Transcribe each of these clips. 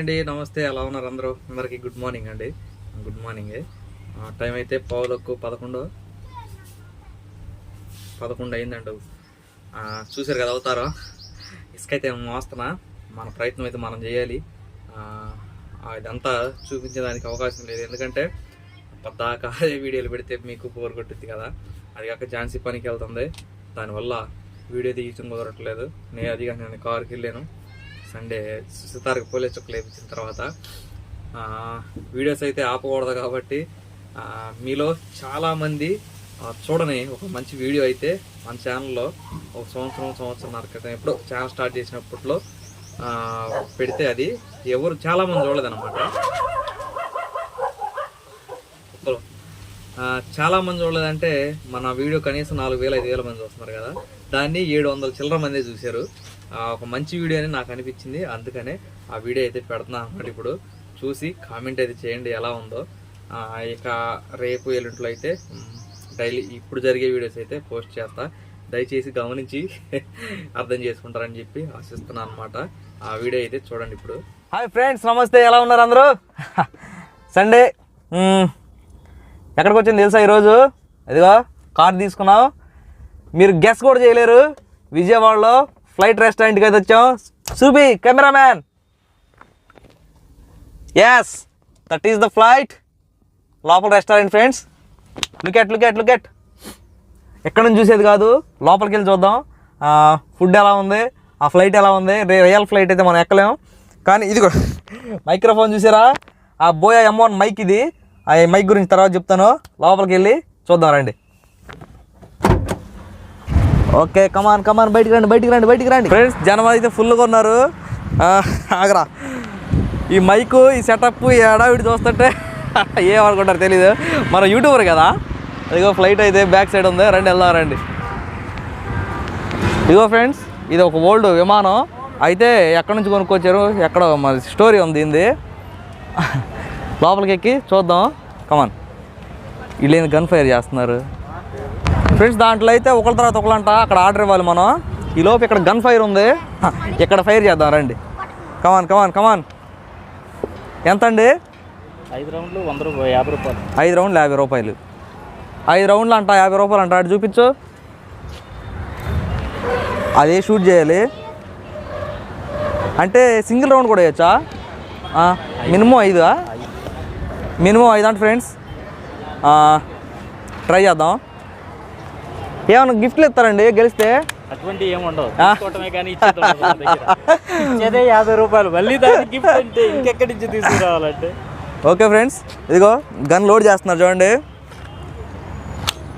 అండి. నమస్తే ఎలా ఉన్నారు అందరూ? అందరికి గుడ్ మార్నింగ్ అండి. Good morning. టైం అయితే పావులకు పదకొండు. పదకొండు అయిందండి. చూసారు కదా అవుతారో? ఇసుక అయితే మోస్తున్నా? మన ప్రయత్నం అయితే మనం చేయాలి. ఇదంతా చూపించడానికి అవకాశం లేదు. ఎందుకంటే పద్దాకా వీడియోలు పెడితే మీకు బోర్ కొట్టుద్ది కదా. అది కాక ఝాన్సీ పనికి వెళ్తుంది. దానివల్ల వీడియో తీయటం కుదరట్లేదు. నేను అది కానీ నేను కారుకి వెళ్ళాను సండే సుతారకు పోలీస్ చుక్కలు వేయించిన తర్వాత వీడియోస్ అయితే ఆపకూడదు కాబట్టి మీలో చాలామంది చూడని ఒక మంచి వీడియో అయితే మన ఛానల్లో ఒక సంవత్సరం సంవత్సరం క్రితం ఎప్పుడో ఛానల్ స్టార్ట్ చేసినప్పట్లో పెడితే అది ఎవరు చాలామంది చూడలేదన్నమాట ఒక్కరు. చాలా మంది చూడలేదంటే మన వీడియో కనీసం నాలుగు వేల ఐదు వేల మంది చూస్తున్నారు కదా. దాన్ని ఏడు వందల చిల్లర మంది చూశారు. ఒక మంచి వీడియో అని నాకు అనిపించింది. అందుకనే ఆ వీడియో అయితే పెడుతున్నా అన్నమాట ఇప్పుడు. చూసి కామెంట్ అయితే చేయండి ఎలా ఉందో. ఇక రేపు ఎల్లుంట్లో అయితే డైలీ ఇప్పుడు జరిగే వీడియోస్ అయితే పోస్ట్ చేస్తా. దయచేసి గమనించి అర్థం చేసుకుంటారని చెప్పి ఆశిస్తున్నాను అనమాట ఆ వీడియో అయితే చూడండి ఇప్పుడు. హాయ్ ఫ్రెండ్స్ నమస్తే. ఎలా ఉన్నారు అందరూ? సండే ఎక్కడికి వచ్చింది తెలుసా ఈరోజు? అదిగో కార్ తీసుకున్నాం మీరు గెస్ కూడా చేయలేరు. విజయవాడలో ఫ్లైట్ రెస్టారెంట్కి అయితే వచ్చాం. చూపి cameraman yes that is the flight లోపల restaurant friends look at look at look at ఎక్కడ నుంచి చూసేది కాదు. లోపలికి వెళ్ళి చూద్దాం. ఫుడ్ ఎలా ఉంది? ఆ ఫ్లైట్ ఎలా ఉంది? రే- రియల్ ఫ్లైట్ అయితే మనం ఎక్కలేము కానీ ఇది మైక్రోఫోన్ చూసారా? ఆ బోయా ఎమ్ వన్ మైక్ ఇది. ఆ మైక్ గురించి తర్వాత చెప్తాను. లోపలికి వెళ్ళి చూద్దాం రండి. ఓకే కమాన్ కమాన్ బయటికి రండి బయటికి రండి బయటికి రండి. ఫ్రెండ్స్ జనం అయితే ఫుల్గా ఉన్నారు. ఆగరా. ఈ మైకు ఈ సెటప్ ఈ హడావిడి చూస్తుంటే ఏమనుకుంటారు తెలీదు. మన యూట్యూబర్ కదా. ఇదిగో ఫ్లైట్ అయితే బ్యాక్ సైడ్ ఉంది. రండి వెళ్దాం రండి. ఇదిగో ఫ్రెండ్స్ ఇది ఒక ఓల్డ్ విమానం. అయితే ఎక్కడి నుంచి కొనుక్కొచ్చారు? ఎక్కడ మరి స్టోరీ ఉంది దీనిది. లోపలికి ఎక్కి చూద్దాం కమాన్ వీళ్ళు గన్ ఫైర్ చేస్తున్నారు. ఫ్రెండ్స్ దాంట్లో అయితే ఒకళ్ళ తర్వాత ఒకళ్ళంట అక్కడ ఆర్డర్ ఇవ్వాలి మనం. ఈ లోపు ఇక్కడ గన్ ఫైర్ ఉంది. ఇక్కడ ఫైర్ చేద్దాం రండి. కమాన్ కమాన్ కమాన్ ఎంత అండి ఐదు రౌండ్లు వంద రూపాయలు యాభై రూపాయలు. ఐదు రౌండ్లు యాభై రూపాయలు. ఐదు రౌండ్లు అంట యాభై రూపాయలు అంట అటు చూపించు. అదే షూట్ చేయాలి. అంటే సింగిల్ రౌండ్ కూడా వేయచ్చా? మినిమం ఐదు? మినిమం ఐదు అంటే ఫ్రెండ్స్ ట్రై చేద్దాం. ఏమన్నా గిఫ్ట్లు ఇస్తారండి గెలిస్తే? అటువంటి ఇచ్చేది యాభై రూపాయలు. మళ్ళీ గిఫ్ట్ అంటే ఇంకెక్కడి నుంచి తీసుకురావాలంటే? ఓకే ఫ్రెండ్స్ ఇదిగో గన్ లోడ్ చేస్తున్నారు చూడండి.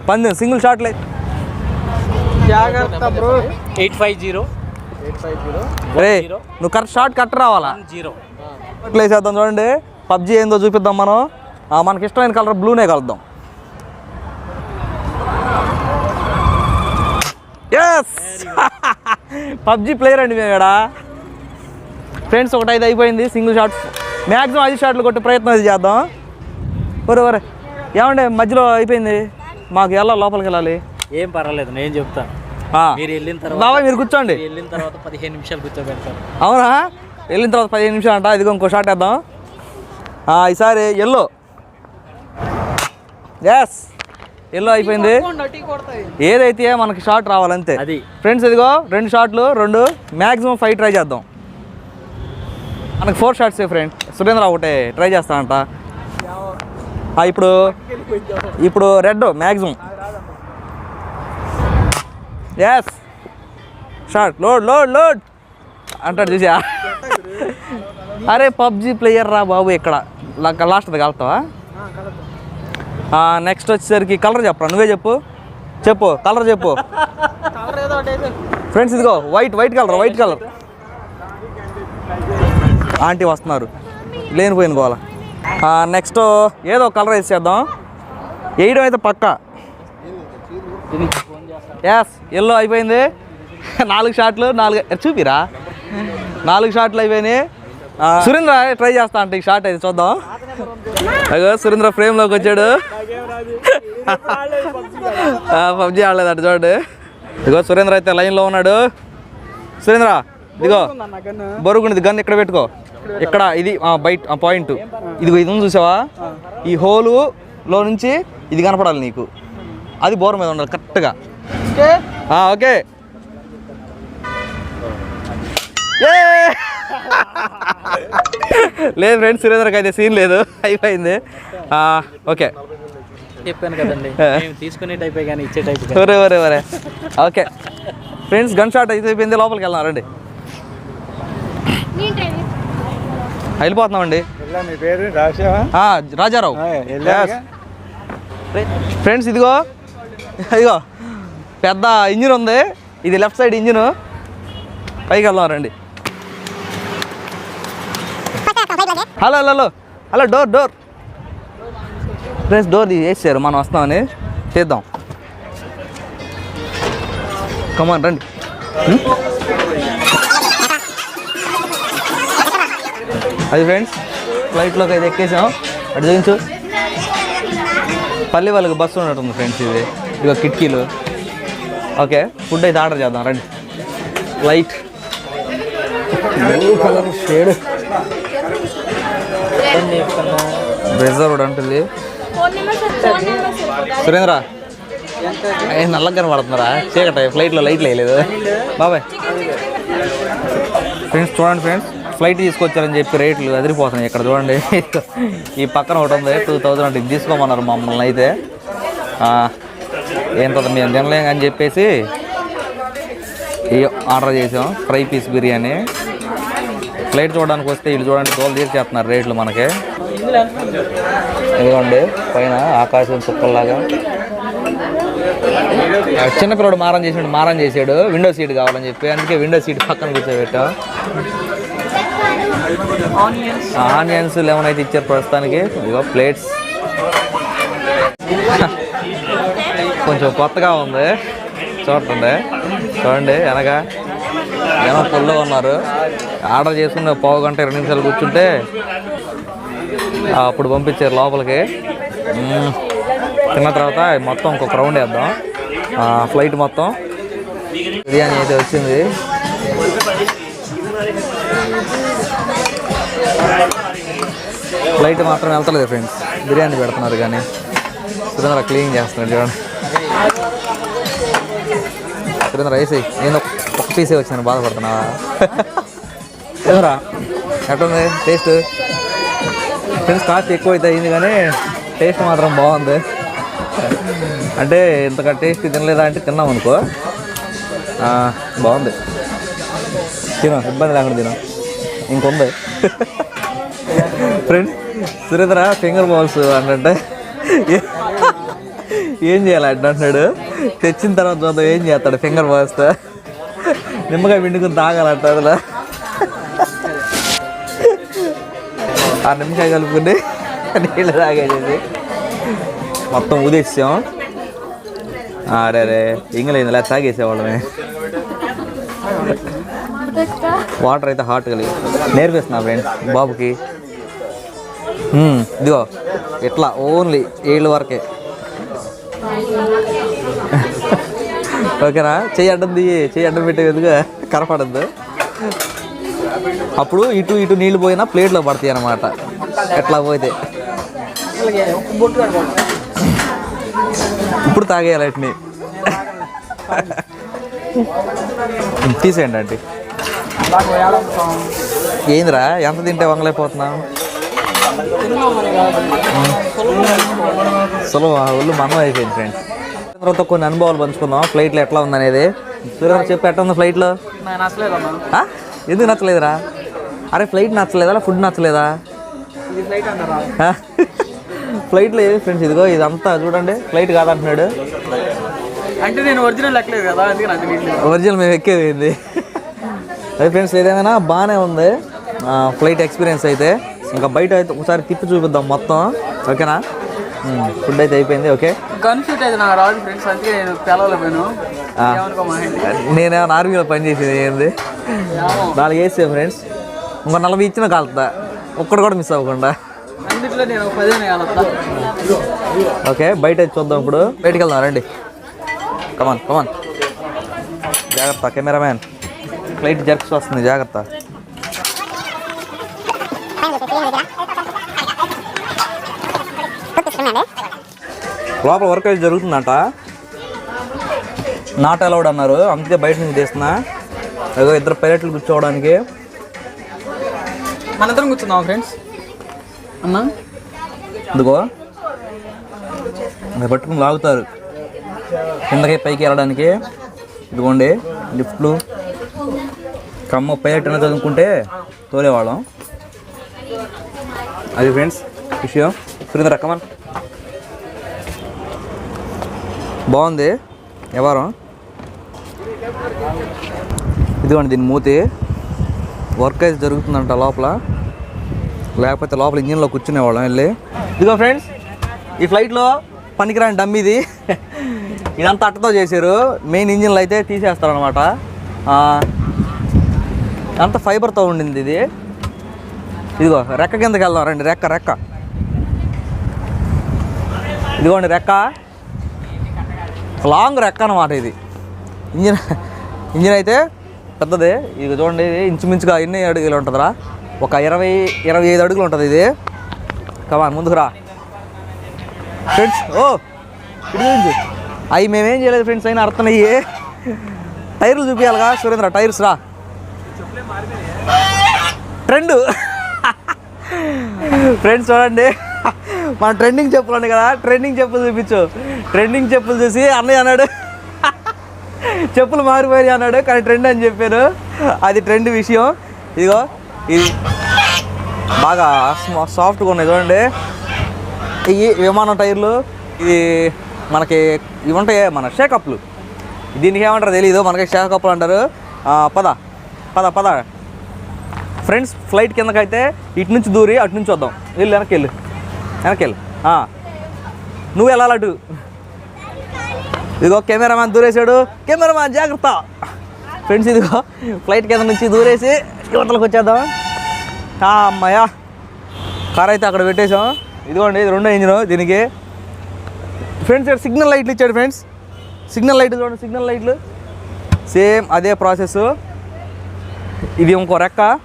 పందెం సింగిల్ షాట్లే జాగ్రత్త బ్రో ఎయిట్ ఫైవ్ జీరో. రే నువ్వు కరెక్ట్ షార్ట్ కట్ రావాలా? జీరో చూడండి. పబ్జీ ఏందో చూపిద్దాం మనం. ఆ, మనకి ఇష్టమైన కలర్ బ్లూనే కలుద్దాం. ఎస్ పబ్జీ ప్లేయర్ అండి మేము ఇక్కడ ఫ్రెండ్స్ ఒకటి ఐదు అయిపోయింది సింగిల్ షాట్ మ్యాక్సిమం ఐదు షాట్లు కొట్టే ప్రయత్నం అది చేద్దాం. ఒరే ఒరే. ఏమండి మధ్యలో అయిపోయింది. మాకు వెళ్ళాలి లోపలికి వెళ్ళాలి? ఏం పర్వాలేదు నేను చెప్తాను. మీరు వెళ్ళిన తర్వాత బాబాయ్ మీరు కూర్చోండి. వెళ్ళిన తర్వాత పదిహేను నిమిషాలు కూర్చోబెడతారు. అవునా? వెళ్ళిన తర్వాత పదిహేను నిమిషాలు అంట ఇదిగో ఇంకో షాట్ వేద్దాం. ఈసారి ఎల్లో. ఎస్ ఎల్లో అయిపోయింది. ఏదైతే మనకి షాట్ రావాలంతే. అది. ఫ్రెండ్స్ ఇదిగో రెండు షాట్లు రెండు. మ్యాక్సిమం ఫైవ్ ట్రై చేద్దాం. మనకి ఫోర్ షాట్స్ ఫ్రెండ్ సురేంద్ర ఒకటే ట్రై చేస్తానంట ఆ, ఇప్పుడు ఇప్పుడు red maximum yes shot load load load అంటాడు చూసా అరే పబ్జి ప్లేయర్ రా బాబు ఇక్కడ. లాస్ట్ కలుతావా? నెక్స్ట్ వచ్చేసరికి కలర్ చెప్పరా? నువ్వే చెప్పు. చెప్పు కలర్ చెప్పు. ఫ్రెండ్స్ ఇదిగో white white colour white colour aunty వస్తున్నారు. లేనిపోయింది గోల. నెక్స్ట్ ఏదో కలర్ వేసేద్దాం. వేయడం అయితే పక్కా. ఎస్ ఎల్లో అయిపోయింది. నాలుగు షాట్లు నాలుగు చూపిరా. నాలుగు షాట్లు అయిపోయినాయి. సురేంద్ర ట్రై చేస్తా అంటే ఈ షాట్ అయితే చూద్దాం. అగో సురేంద్ర ఫ్రేమ్లోకి వచ్చాడు. పబ్జీ ఆడలేదంట చూడండి ఇగో సురేంద్ర అయితే లైన్లో ఉన్నాడు. సురేంద్ర ఇదిగో బొరుగుంది గన్ ఇక్కడ పెట్టుకో. ఇక్కడ ఇది బయట పాయింట్ ఇదిగో ఇది చూసావా? ఈ హోలు లో నుంచి ఇది కనపడాలి నీకు. అది బోర్ మీద ఉండాలి కరెక్ట్గా. ఓకే! లేదు ఫ్రెండ్స్ సురేంద్రకి అయితే సీన్ లేదు. అయిపోయింది. ఆ, ఓకే. చెప్పాను కదండి. మేము తీసుకునే టైపే కానీ ఇచ్చే టైప్ ఒరే ఒరే ఒరే. ఓకే. ఫ్రెండ్స్ గన్ షాట్ అయితే అయిపోయింది. లోపలికి వెళ్దాం రండి. వెళ్ళిపోతున్నామండి. మీ పేరు? రాశావా ఆ, రాజారావు. ఫ్రెండ్స్ ఇదిగో. ఇదిగో. పెద్ద ఇంజిన్ ఉంది. ఇది లెఫ్ట్ సైడ్ ఇంజిన్. పైకి వెళ్దాం రండి. Hello hello hello. Door door. Friends door వేసారు మనం వస్తామని చేద్దాం. కమాన్ రండి. Hmm? అది ఫ్రెండ్స్ ఫ్లైట్లోకి అయితే ఎక్కేసాం. అటు చూపించు. పల్లి వాళ్ళకి బస్సు ఉన్నట్టుంది ఫ్రెండ్స్ ఇది. ఇక కిటికీలు. ఓకే ఫుడ్ అయితే ఆర్డర్ చేద్దాం. రండి. Light blue colour shade reserved అంటుంది. సురేంద్ర నల్ల నల్లగా కనబడుతున్నారా చీకట ఫ్లైట్లో లైట్లు వేయలేదు బాబాయ్. ఫ్రెండ్స్ చూడండి ఫ్రెండ్స్ ఫ్లైట్ తీసుకొచ్చారని చెప్పి రేట్లు అదిరిపోతున్నాయి ఇక్కడ చూడండి. ఈ పక్కన ఒకటి ఉంది టూ థౌజండ్ అంటే తీసుకోమన్నారు మమ్మల్ని అయితే. ఏం ఏంటో మేము తినలేం అని చెప్పేసి ఆర్డర్ చేసాం ఫ్రై పీస్ బిర్యానీ. ఫ్లైట్ చూడడానికి వస్తే వీళ్ళు చూడండి తోలు తీర్చేస్తున్నారు రేట్లు మనకి. ఇదిగోండి పైన ఆకాశం చుక్కల్లాగా. ఆ చిన్న పిల్లడు మారం చేసాడు మారం చేసాడు. విండో సీట్ కావాలని చెప్పి అందుకే విండో సీట్ పక్కన కూర్చోబెట్టాం. ఆనియన్స్ లెమన్ అయితే ఇచ్చారు ప్రస్తుతానికి. ఇదిగో ప్లేట్స్ కొంచెం కొత్తగా ఉంది. చూడండి చూడండి వెనక. ఏమో ఫుల్గా ఉన్నారు. ఆర్డర్ చేసుకున్న పావు గంట ఇరవై నిమిషాలు కూర్చుంటే అప్పుడు పంపించారు లోపలికి. తిన్న తర్వాత మొత్తం ఇంకొక రౌండ్ వేద్దాం. ఫ్లైట్ మొత్తం బిర్యానీ అయితే వచ్చింది. ఫ్లైట్ మాత్రం వెళ్తలేదు ఫ్రెండ్స్. బిర్యానీ పెడుతున్నారు కానీ సురేంద్ర క్లీన్ చేస్తున్నాడు చూడండి. సురేంద్ర వేసి నేను ఒక- పీసే వచ్చిందని బాధపడుతున్నావా? ఏమరా? ఎట్టుంది? టేస్ట్? ఫ్రెండ్స్ కాస్ట్ ఎక్కువ అయితే అయింది కానీ టేస్ట్ మాత్రం బాగుంది. అంటే ఇంతగా టేస్ట్ తినలేదా అంటే తిన్నాం అనుకో. బాగుంది. తిన ఇబ్బంది లేకుండా తిన. ఇంకొంది. ఫ్రెండ్స్ సురేంద్ర ఫింగర్ బాల్స్ అంటే ఏం చేయాలి అంటున్నాడు. తెచ్చిన తర్వాత చూద్దాం ఏం చేస్తాడు ఫింగర్ బాల్స్తో? నిమ్మకాయ పిండుకుని తాగాలంట అందులో. ఆరు నిమిషాలు కలుపుకుంటే నీళ్ళు తాగేసేసి మొత్తం ఊదేసాం అరే అరే ఇంగలేదు ఇలా తాగేసేవాళ్ళమే. వాటర్ అయితే హాట్ కలిగి. నేర్పిస్తున్నా ఫ్రెండ్స్ బాబుకి. ఇదిగో ఇట్లా ఓన్లీ ఏళ్ళు వరకే. ఓకేనా? చెయ్యి అడ్డం దిగి చెయ్యి అడ్డం పెట్టేందుకు విధంగా కనపడద్దు. అప్పుడు ఇటు ఇటు నీళ్ళు పోయినా ప్లేట్లో పడతాయి అన్నమాట. ఎట్లా పోతే. ఇప్పుడు తాగేయాలి వాటిని. తీసేయండి ఆంటీ. ఏందిరా ఎంత తింటే వంగలేకపోతున్నావు? సులభ ఒళ్ళు మనం అయిపోయింది ఫ్రెండ్స్ తర్వాత కొన్ని అనుభవాలు పంచుకుందాం ఫ్లైట్లో ఎట్లా ఉందనేది? చెప్పి ఎట్లా ఉంది ఫ్లైట్లో? ఎందుకు నచ్చలేదురా? అరే ఫ్లైట్ నచ్చలేదా? ఫుడ్ నచ్చలేదా? ఫ్లైట్లో ఏది ఫ్రెండ్స్ ఇదిగో ఇదంతా చూడండి. ఫ్లైట్ కాదంటున్నాడు. అంటే నేను ఒరిజినల్ లెక్కలేదు కదా ఒరిజినల్ మేము ఎక్కేది ఏంది? అదే ఫ్రెండ్స్ ఏదేమైనా బాగానే ఉంది. ఫ్లైట్ ఎక్స్పీరియన్స్ అయితే. ఇంకా బయట అయితే ఒకసారి తిప్పి చూపిద్దాం మొత్తం. ఓకేనా? ఫుడ్ అయితే అయిపోయింది ఓకే కన్ఫ్యూజ్ అయితే నాకు రాదు ఫ్రెండ్స్ అందుకే నేను తెలవలేకపోయాను ఆ. ఏమనుకో మహేంద్ర నేనేమో ఆర్మీలో పనిచేసేది ఏంది? నాలుగు వేసే ఫ్రెండ్స్ ఇంకో నలభై ఇచ్చిన కాలుతా. ఒక్కడు కూడా మిస్ అవ్వకుండా. ఓకే బయట చూద్దాం ఇప్పుడు. బయటికి వెళ్దాం రండి. కమాన్ కమాన్ జాగ్రత్త కెమెరామ్యాన్. ఫ్లైట్ జర్క్స్ వస్తుంది జాగ్రత్త. లోపల వర్క్ అయితే జరుగుతుందంట. నాట్ అలౌడ్ అన్నారు. అందుకే బయట నుంచి తీస్తున్నా. ఏదో ఇద్దరు పైలట్లు కూర్చోవడానికి. మనందరం కూర్చుందాం ఫ్రెండ్స్ అన్నా ఇదిగో. అది పట్టుకుని లాగుతారు. కిందకి పైకి వెళ్ళడానికి. ఇదిగోండి లిఫ్ట్లు. కమ్మ పైలట్ అనేది చదువుకుంటే తోలేవాళ్ళం. అది ఫ్రెండ్స్ విషయం. సురేంద్ర కమన్ బాగుంది. వ్యవహారం ఇదిగోండి దీని మూతి. వర్క్ అయితే జరుగుతుందంట లోపల. లేకపోతే లోపల ఇంజిన్లో కూర్చునేవాళ్ళం వెళ్ళి. ఇదిగో ఫ్రెండ్స్ ఈ ఫ్లైట్లో పనికిరాని డమ్ ఇది. ఇదంతా అట్టతో చేశారు. మెయిన్ ఇంజిన్లు అయితే తీసేస్తారనమాట అంత ఫైబర్తో ఉండింది ఇది. ఇదిగో రెక్క కిందకి వెళ్దాం రండి రెక్క రెక్క. ఇదిగోండి రెక్క. లాంగ్ రెక్క అనమాట ఇది. ఇంజిన్ ఇంజిన్ అయితే పెద్దది. ఇది చూడండి ఇది ఇంచుమించుగా ఎన్ని అడుగులు ఉంటుందిరా? ఒక ఇరవై ఇరవై ఐదు అడుగులు ఉంటుంది ఇది. కమాన్ ముందుకురా ఫ్రెండ్స్ ఓ ఇటు అవి మేమేం చేయలేదు ఫ్రెండ్స్ అయినా అర్థమయ్యి టైర్లు చూపించాలిగా సురేంద్ర టైర్స్ రా. ట్రెండ్ ఫ్రెండ్స్ చూడండి. మన ట్రెండింగ్ చెప్పులు అండి కదా ట్రెండింగ్ చెప్పులు చూపించు. ట్రెండింగ్ చెప్పులు చూసి అన్నయ్య అన్నాడు. చెప్పులు మారిపోయి అన్నాడు కానీ ట్రెండ్ అని చెప్పాను అది ట్రెండ్ విషయం. ఇదిగో ఇది బాగా సాఫ్ట్గా ఉన్నాయి చూడండి. ఇవి విమానం టైర్లు ఇది మనకి ఇవి ఉంటాయి మన షేకప్లు దీనికి ఏమంటారు తెలియదు మనకి షేకప్లు అంటారు. పద పద పద. ఫ్రెండ్స్ ఫ్లైట్ కిందకైతే ఇటు నుంచి దూరి అటు నుంచి వద్దాం. వెళ్ళి వెనక్కి వెళ్ళి. వెనకెళ్ళు. నువ్వు వెళ్ళాలి అటు. ఇదిగో కెమెరామ్యాన్ దూరేశాడు. కెమెరామ్యాన్ జాగ్రత్త. ఫ్రెండ్స్ ఇదిగో ఫ్లైట్ కింద నుంచి దూరేసి యువతలకు వచ్చేద్దాం. ఆ, కార్ అయితే అక్కడ పెట్టేసాం ఇదిగోండి ఇది రెండో ఇంజిన్ దీనికి. ఫ్రెండ్స్ ఇక్కడ సిగ్నల్ లైట్లు ఇచ్చాడు ఫ్రెండ్స్. సిగ్నల్ లైట్లు చూడండి సిగ్నల్ లైట్లు. సేమ్ అదే ప్రాసెస్ ఇది ఇంకో రెక్క.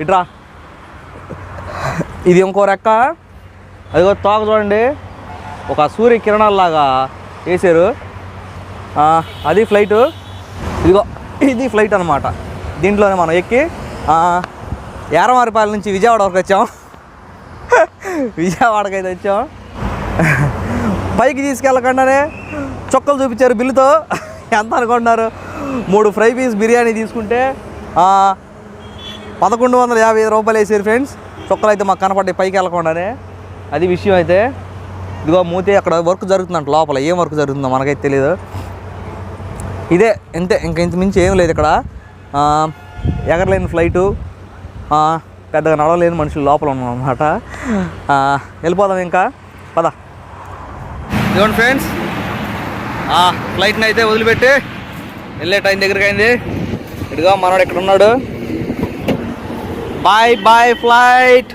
ఇట్రా. ఇది ఇంకో రెక్క. అదిగో తోక చూడండి. ఒక సూర్య కిరణాలలాగా వేసారు అది ఫ్లైటు ఇదిగో ఇది ఫ్లైట్ అనమాట దీంట్లోనే మనం ఎక్కి ఏరమారిపాల నుంచి విజయవాడ వరకు వచ్చాం. విజయవాడకి అయితే వచ్చాం. పైకి తీసుకెళ్ళకుండానే చొక్కలు చూపించారు బిల్లుతో. ఎంత అనుకుంటున్నారు? మూడు ఫ్రై పీస్ బిర్యానీ తీసుకుంటే పదకొండు వందల యాభై ఐదు రూపాయలు వేసారు ఫ్రెండ్స్. చుక్కలు అయితే మాకు కనపడ్డాయి పైకి వెళ్ళకుండానే. అది విషయం అయితే ఇదిగో మూతి అక్కడ వర్క్ జరుగుతుందంట లోపల. ఏం వర్క్ జరుగుతుందో మనకైతే తెలియదు ఇదే ఇంతే ఇంక ఇంతమించి ఏం లేదు ఇక్కడ. ఎగరలేని ఫ్లైటు పెద్దగా నడవలేని మనుషులు లోపల ఉన్నాం అనమాట వెళ్ళిపోదాం ఇంకా. పద. ఇదిగోండి ఫ్రెండ్స్ ఫ్లైట్ని అయితే వదిలిపెట్టి వెళ్ళే టైం దగ్గరికి అయింది ఇదిగో మనోడు ఇక్కడ ఉన్నాడు. బాయ్ బాయ్ ఫ్లైట్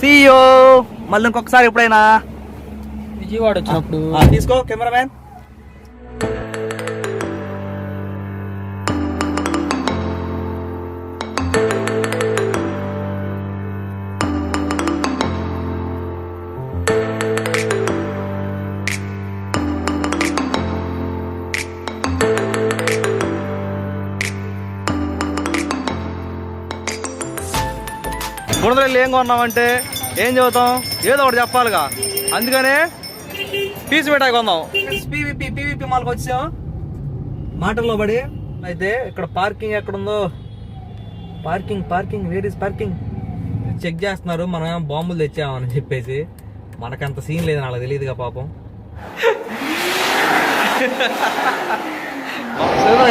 సీయో మళ్ళీ ఇంకొకసారి ఎప్పుడైనా? విజయవాడ వచ్చినప్పుడు. తీసుకో కెమెరామ్యాన్. బురదలు ఏం కొన్నామంటే ఏం చదువుతాం? ఏదో ఒకటి చెప్పాలిగా. అందుకనే పీస్ మిఠాయి కొందాం. పీవీపీ పీవీపీ మాల్కి వచ్చాం. మాటల్లో పడి అయితే ఇక్కడ పార్కింగ్ ఎక్కడుందో? Parking parking where is parking check చేస్తున్నారు మనం బాంబులు తెచ్చామని చెప్పేసి. మనకంత సీన్ లేదని వాళ్ళకి తెలియదుగా పాపం.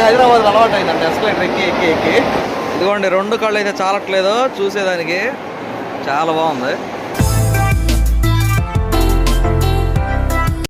హైదరాబాద్ అలవాటు అయిందండి ఎస్కలేటర్ ఎక్కి ఎక్కి ఎక్కి. ఇదిగోండి రెండు కళ్ళు అయితే చాలట్లేదు చూసేదానికి. చాలా బాగుంది.